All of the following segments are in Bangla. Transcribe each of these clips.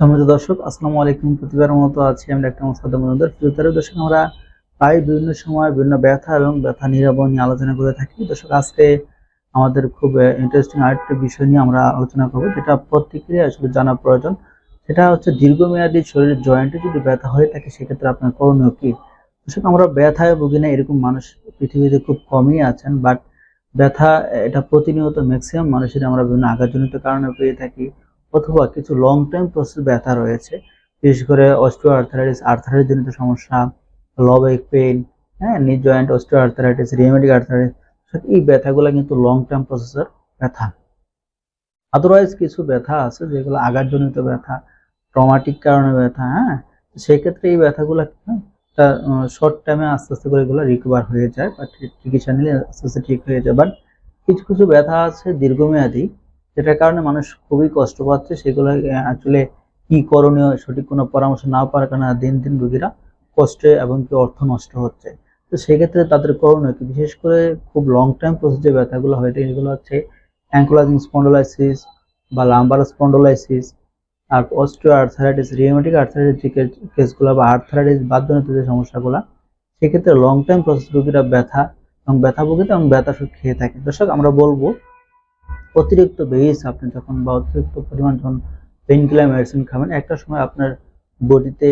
সম্মানিত দর্শক, আসসালামু আলাইকুম। প্রতিবার মতো আছি আমরা একটা মোসাদ্দ মনোদর ফিউচারের দর্শক, আমরা প্রায় বিভিন্ন সময় বিভিন্ন ব্যথা এবং ব্যথা নিরাময় নিয়ে আলোচনা করে থাকি। দর্শক, আজকে আমাদের খুব ইন্টারেস্টিং আরেকটা বিষয় নিয়ে আমরা আলোচনা করব, যেটা প্রতিক্রিয়া আসলে জানা প্রয়োজন। সেটা হচ্ছে দীর্ঘমেয়াদী শরীরের জয়েন্টে যদি ব্যথা হয়ে থাকে, সেক্ষেত্রে আপনার করণীয় কি? দর্শক, আমরা ব্যথায় ভুগি না, এরকম মানুষ পৃথিবীতে খুব কমই আছেন বাট ব্যথা, এটা প্রতিনিয়ত ম্যাক্সিমাম মানুষের আমরা বিভিন্ন আঘাতজনিত কারণে পেয়ে থাকি। অথবা কিছু লং টাইম প্রসেস ব্যথা রয়েছে, বিশেষ করে অস্টিও আর্থারাইটিস আর্থারাইটিস জনিত সমস্যা লবেক পেইন হ্যাঁ knee joint osteoarthritis rheumatic arthritis এই ব্যথাগুলো কিন্তু লং টার্ম প্রসেসের ব্যথা। আদারওয়াইজ কিছু ব্যথা আছে যেগুলো আঘাতজনিত ব্যথা ট্রমাটিক কারণে ব্যথা হ্যাঁ সেক্ষেত্রে এই ব্যথাগুলো শর্ট টাইমে আস্তে আস্তে করে এগুলো রিকভার হয়ে যায় বা চিকিৎসা নিলে আস্তে আস্তে ঠিক হয়ে যায়। বাট কিছু কিছু ব্যথা আছে দীর্ঘমেয়াদী যেটার কারণে মানুষ খুবই কষ্ট পাচ্ছে, সেগুলো আসলে কি করণীয় সঠিক কোনো পরামর্শ না পাওয়ার কারণে দিন দিন রুগীরা কষ্টে এবং কি অর্থ নষ্ট হচ্ছে। তো সেক্ষেত্রে তাদের করণীয় কি? বিশেষ করে খুব লং টাইম প্রসেস যে ব্যথাগুলো হয়ে থাকে এগুলো হচ্ছে অ্যাঙ্কোলাজিং স্পন্ডোলাইসিস বা লাম্বার স্পন্ডোলাইসিস আর অস্টিও আর্থারাইটিস রিওমেটিক আর্থারাইটিস যে কেসগুলো বা আর্থারাইটিস বাদজনিত যে সমস্যাগুলো, সেক্ষেত্রে লং টাইম প্রসেস রুগীরা ব্যথা, এবং ব্যথা ভুগিতে এবং ব্যথা খেয়ে থাকে। দর্শক, আমরা বলব অতিরিক্ত বেস আপনি যখন বা অতিরিক্ত পরিমাণ যখন পেন কিলার মেডিসিন খাবেন, একটা সময় আপনার বডিতে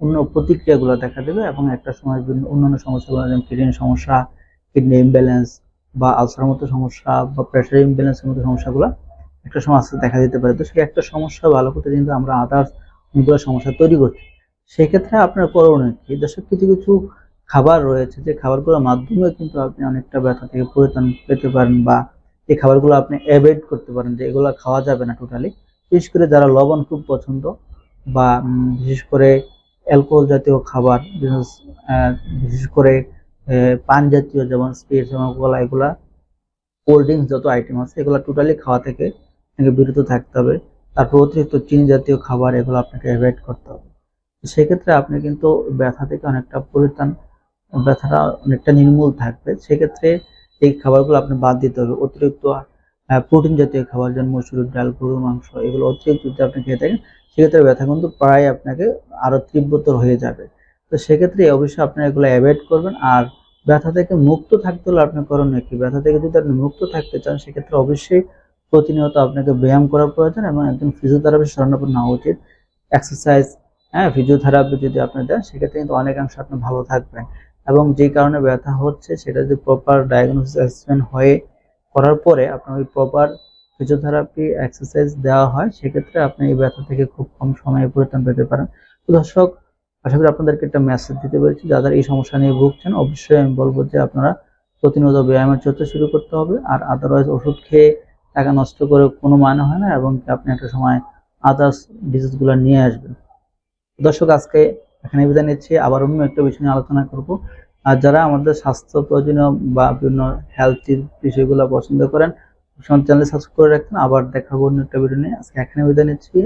অন্য প্রতিক্রিয়াগুলো দেখা দেবে এবং একটা সময় বিভিন্ন অন্যান্য সমস্যাগুলো যেমন কিডনি সমস্যা কিডনি ইমব্যালেন্স বা আলসার মতো সমস্যা বা প্রেশার ইমব্যালেন্সের মতো সমস্যাগুলো একটা সময় আস্তে দেখা দিতে পারে। তো সেই একটা সমস্যা ভালো করতে কিন্তু আমরা আদার্স অনেকগুলো সমস্যা তৈরি করছি। সেক্ষেত্রে আপনার করণীয় কি? দেশের কিছু কিছু খাবার রয়েছে, যে খাবারগুলোর মাধ্যমে কিন্তু আপনি অনেকটা ব্যথা থেকে পরিত্রাণ পেতে পারেন বা এই খাবারগুলো আপনি অ্যাভয়েড করতে পারেন যে এগুলো খাওয়া যাবে না টোটালি বিশেষ করে যারা লবণ খুব পছন্দ বা বিশেষ করে অ্যালকোহল জাতীয় খাবার, বিশেষ করে পান জাতীয় যেমন স্পিরিটস যেমন কোলা এগুলা কোল্ড ড্রিঙ্কস যত আইটেম আছে, এগুলো টোটালি খাওয়া থেকে আপনাকে বিরত থাকতে হবে। তারপর অতিরিক্ত চিনি জাতীয় খাবার, এগুলো আপনাকে অ্যাভয়েড করতে হবে। সেক্ষেত্রে আপনি কিন্তু ব্যথা থেকে অনেকটা পরিত্রাণ, ব্যথাটা অনেকটা নির্মূল থাকবে। সেক্ষেত্রে এই খাবারগুলো আপনি বাদ দিতে হবে। অতিরিক্ত প্রোটিন জাতীয় খাবার, যেমন মসুর ডাল, গরুর মাংস, এগুলো অতিরিক্ত যদি আপনি খেয়ে থাকেন, সেক্ষেত্রে ব্যথা কিন্তু প্রায় আপনাকে আরও তীব্রতর হয়ে যাবে। তো সেক্ষেত্রে অবশ্যই আপনি এগুলো অ্যাভয়েড করবেন। আর ব্যথা থেকে মুক্ত থাকতে হলে আপনি করণীয় কি? ব্যথা থেকে যদি আপনি মুক্ত থাকতে চান, সেক্ষেত্রে অবশ্যই প্রতিনিয়ত আপনাকে ব্যায়াম করার প্রয়োজন এবং একজন ফিজিওথেরাপি স্মরণাপন্ন নেওয়া উচিত। এক্সারসাইজ হ্যাঁ ফিজিওথেরাপি যদি আপনি দেন, সেক্ষেত্রে কিন্তু অনেকাংশে আপনি ভালো থাকবেন। এবং যে কারণে ব্যথা হচ্ছে, সেটা যদি প্রপার ডায়াগনোসিস অ্যাসেসমেন্ট হয়ে করার পরে আপনার ওই প্রপার ফিজিওথেরাপি এক্সারসাইজ দেওয়া হয়, সেক্ষেত্রে আপনি এই ব্যথা থেকে খুব কম সময়ে পরিত্রাণ পেতে পারেন। তো দর্শক, আশা করি আপনাদেরকে একটা মেসেজ দিতে পেরেছি। যাদের এই সমস্যা নিয়ে ভুগছেন, অবশ্যই আমি বলব যে আপনারা প্রতিনিয়ত ব্যায়ামের চর্চা শুরু করতে হবে আর আদারওয়াইজ ওষুধ খেয়ে টাকা নষ্ট করে কোনো মানে হয় না এবং আপনি একটা সময় আদার্স ডিজিজগুলো নিয়ে আসবেন। দর্শক, আজকে এখানে বিদায় নিচ্ছি। আবার অন্য একটা বিষয় নিয়ে আলোচনা করব। আর যারা আমাদের স্বাস্থ্য প্রয়োজনীয় বা বিভিন্ন হেলথের বিষয়গুলো পছন্দ করেন চ্যানেল সাবস্ক্রাইব করে রাখবেন। আবার দেখাবো অন্য একটা ভিডিও নিয়ে। আজকে এখানে বিদায় নিচ্ছি।